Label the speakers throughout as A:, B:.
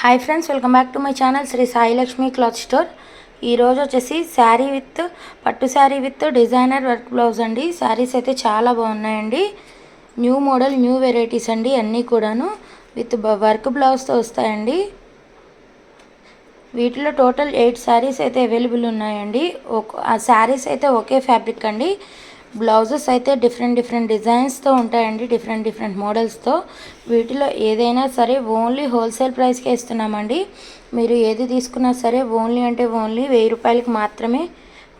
A: Hi friends welcome back to my channel Shri Sai Lakshmi cloth store ఈరోజు వచ్చేసి sari with పట్టు sari with designer work blouse అండి. శారీస్ అయితే చాలా బాగున్నాయండి. న్యూ మోడల్ న్యూ వెరైటీస్ అండి అన్నీ కూడాను విత్ వర్క్ బ్లౌజ్తో వస్తాయండి. వీటిలో టోటల్ ఎయిట్ శారీస్ అయితే అవైలబుల్ ఉన్నాయండి. ఒక ఆ శారీస్ అయితే ఒకే ఫ్యాబ్రిక్ అండి. బ్లౌజెస్ అయితే డిఫరెంట్ డిఫరెంట్ డిజైన్స్తో ఉంటాయండి డిఫరెంట్ డిఫరెంట్ మోడల్స్తో వీటిలో ఏదైనా సరే ఓన్లీ హోల్సేల్ ప్రైస్కే ఇస్తున్నామండి. మీరు ఏది తీసుకున్నా సరే ఓన్లీ అంటే ఓన్లీ వెయ్యి రూపాయలకి మాత్రమే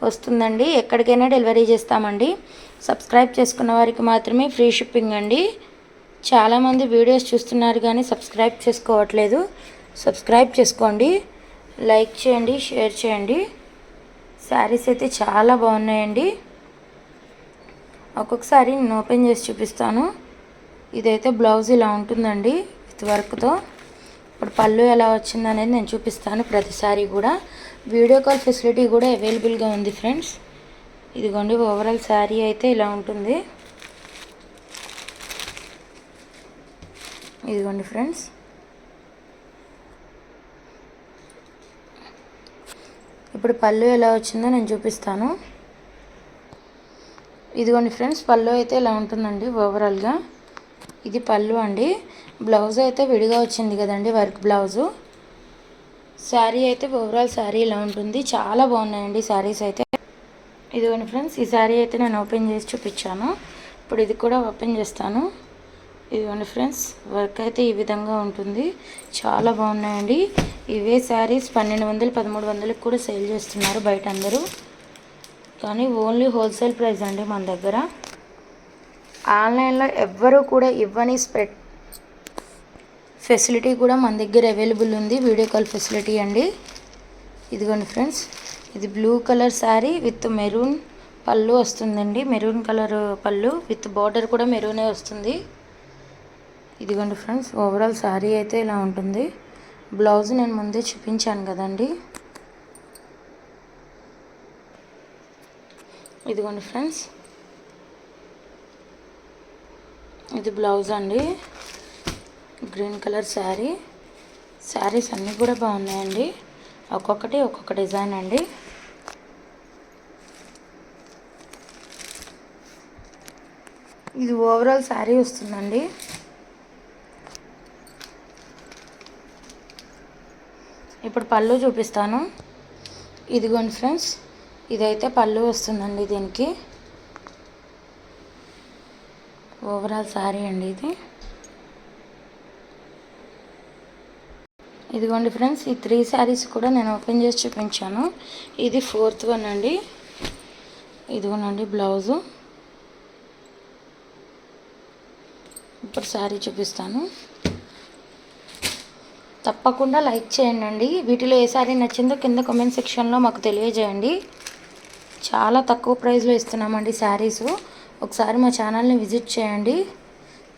A: వస్తుందండి. ఎక్కడికైనా డెలివరీ చేస్తామండి. సబ్స్క్రైబ్ చేసుకున్న వారికి మాత్రమే ఫ్రీ షిప్పింగ్ అండి. చాలామంది వీడియోస్ చూస్తున్నారు కానీ సబ్స్క్రైబ్ చేసుకోవట్లేదు. సబ్స్క్రైబ్ చేసుకోండి. లైక్ చేయండి షేర్ చేయండి. శారీస్ అయితే చాలా బాగున్నాయండి. ఒక్కొక్కసారి నేను ఓపెన్ చేసి చూపిస్తాను. ఇదైతే బ్లౌజ్ ఇలా ఉంటుందండి విత్ వర్క్తో ఇప్పుడు పళ్ళు ఎలా వచ్చిందనేది నేను చూపిస్తాను ప్రతిసారి కూడా. వీడియో కాల్ ఫెసిలిటీ కూడా అవైలబుల్గా ఉంది ఫ్రెండ్స్. ఇదిగోండి ఓవరాల్ శారీ అయితే ఇలా ఉంటుంది. ఇదిగోండి ఫ్రెండ్స్. ఇప్పుడు పళ్ళు ఎలా వచ్చిందో నేను చూపిస్తాను. ఇదిగోండి ఫ్రెండ్స్ పళ్ళు అయితే ఇలా ఉంటుందండి ఓవరాల్గా. ఇది పళ్ళు అండి. బ్లౌజ్ అయితే విడిగా వచ్చింది కదండి వర్క్ బ్లౌజు. శారీ అయితే ఓవరాల్ శారీ ఇలా ఉంటుంది. చాలా బాగున్నాయండి శారీస్ అయితే. ఇదిగోండి ఫ్రెండ్స్ ఈ శారీ అయితే నేను ఓపెన్ చేసి చూపించాను. ఇప్పుడు ఇది కూడా ఓపెన్ చేస్తాను. ఇదిగోండి ఫ్రెండ్స్ వర్క్ అయితే ఈ విధంగా ఉంటుంది. చాలా బాగున్నాయండి. ఇవే శారీస్ పన్నెండు వందలు పదమూడు వందలకు కూడా సేల్ చేస్తున్నారు బయట అందరూ. కానీ ఓన్లీ హోల్సేల్ ప్రైస్ అండి మన దగ్గర. ఆన్లైన్లో ఎవ్వరూ కూడా ఇవ్వని స్పెట్ ఫెసిలిటీ కూడా మన దగ్గర అవైలబుల్ ఉంది. వీడియో కాల్ ఫెసిలిటీ అండి. ఇదిగోండి ఫ్రెండ్స్ ఇది blue colour sari with maroon పళ్ళు వస్తుందండి. మెరూన్ కలర్ పళ్ళు విత్ బార్డర్ కూడా మెరూనే వస్తుంది. ఇదిగోండి ఫ్రెండ్స్ ఓవరాల్ శారీ అయితే ఇలా ఉంటుంది. బ్లౌజ్ నేను ముందే చూపించాను కదండి. ఇదిగోండి ఫ్రెండ్స్. ఇది బ్లౌజ్ అండి. Green colour sari. శారీస్ అన్నీ కూడా బాగున్నాయండి. ఒక్కొక్కటి ఒక్కొక్క డిజైన్ అండి. ఇది ఓవరాల్ శారీ వస్తుందండి. ఇప్పుడు పళ్ళు చూపిస్తాను. ఇదిగోండి ఫ్రెండ్స్. ఇదైతే పళ్ళు వస్తుందండి దీనికి. ఓవరాల్ శారీ అండి ఇది. ఇదిగోండి ఫ్రెండ్స్ ఈ త్రీ శారీస్ కూడా నేను ఓపెన్ చేసి చూపించాను. ఇది ఫోర్త్ వన్ అండి. ఇదిగోనండి బ్లౌజు ఇప్పుడు శారీ చూపిస్తాను. తప్పకుండా లైక్ చేయండి వీటిలో ఏ శారీ నచ్చిందో కింద కామెంట్ సెక్షన్లో మాకు తెలియజేయండి. చాలా తక్కువ ప్రైస్లో ఇస్తున్నామండి శారీస్. ఒకసారి మా ఛానల్ని విజిట్ చేయండి.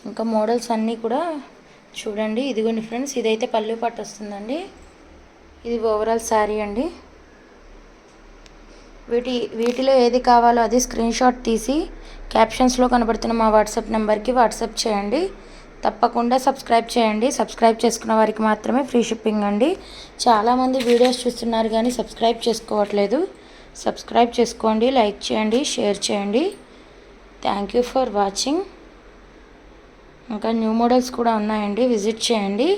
A: ఇంకా మోడల్స్ అన్నీ కూడా చూడండి. ఇదిగోండి ఫ్రెండ్స్ ఇదైతే పళ్ళు పట్టు వస్తుందండి ఇది ఓవరాల్ శారీ అండి. వీటి వీటిలో ఏది కావాలో అది స్క్రీన్ షాట్ తీసి క్యాప్షన్స్లో కనబడుతున్న మా వాట్సాప్ నెంబర్కి వాట్సాప్ చేయండి. తప్పకుండా సబ్స్క్రైబ్ చేయండి. సబ్స్క్రైబ్ చేసుకున్న వారికి మాత్రమే ఫ్రీ షిప్పింగ్ అండి. చాలామంది వీడియోస్ చూస్తున్నారు కానీ సబ్స్క్రైబ్ చేసుకోవట్లేదు. సబ్స్క్రైబ్ చేసుకోండి లైక్ చేయండి షేర్ చేయండి. థ్యాంక్ యూ ఫర్ వాచింగ్ ఇంకా న్యూ మోడల్స్ కూడా ఉన్నాయండి విజిట్ చేయండి.